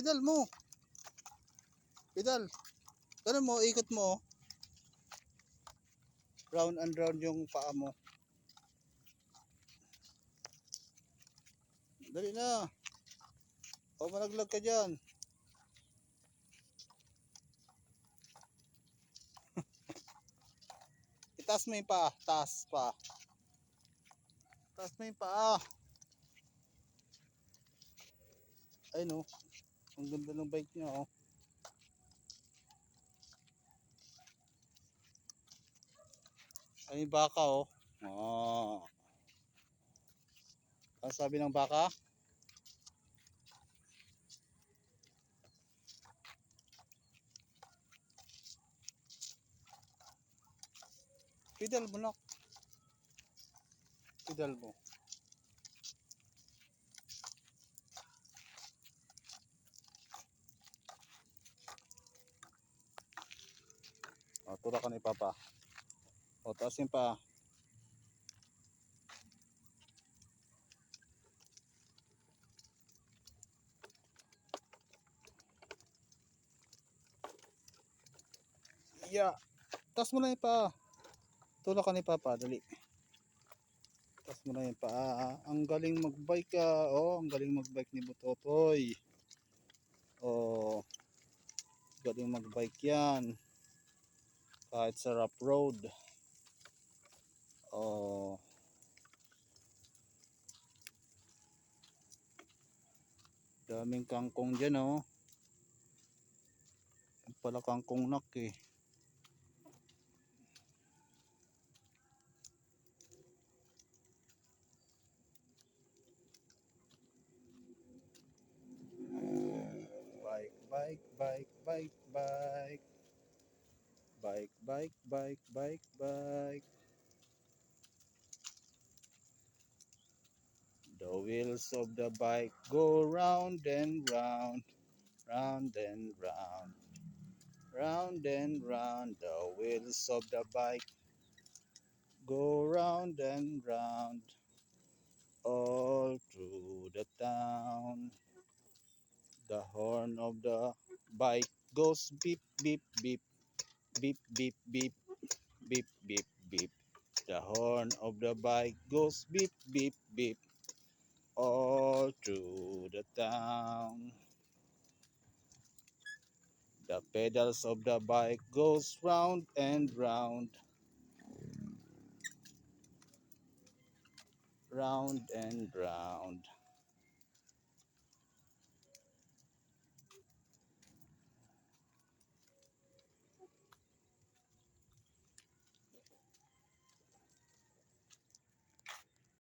pedal mo. Pedal. Ganun mo, ikot mo. oh. Round and round yung paa mo. Dali na. O malaglag ka dyan. Itaas mo yung paa. Taas pa. Taas mo yung paa. Ay no. Ang ganda ng bike niya oh. Ay baka oh. Oh. Ang sabi ng baka? Pedal mo na. Pedal mo. Tulak ka ni Papa. O, taasin pa. Yeah. Taas mo na yung pa. Tulak ka ni Papa, dali. Taas mo na yung paa. Ang galing magbike ka. Oh, ang galing magbike ni Butotoy. Oh. Galing magbike yan. Kahit sa rough road. Oh. Daming kangkong dyan oh. Pala kangkong nak eh. Bike, bike, bike, bike, bike. Bike, bike, bike, bike, bike. The wheels of the bike go round and round, round and round, round and round. The wheels of the bike go round and round, all through the town. The horn of the bike goes beep, beep, beep, beep, beep, beep, beep, beep, beep. The horn of the bike goes beep, beep, beep, all through the town. The pedals of the bike goes round and round, round and round.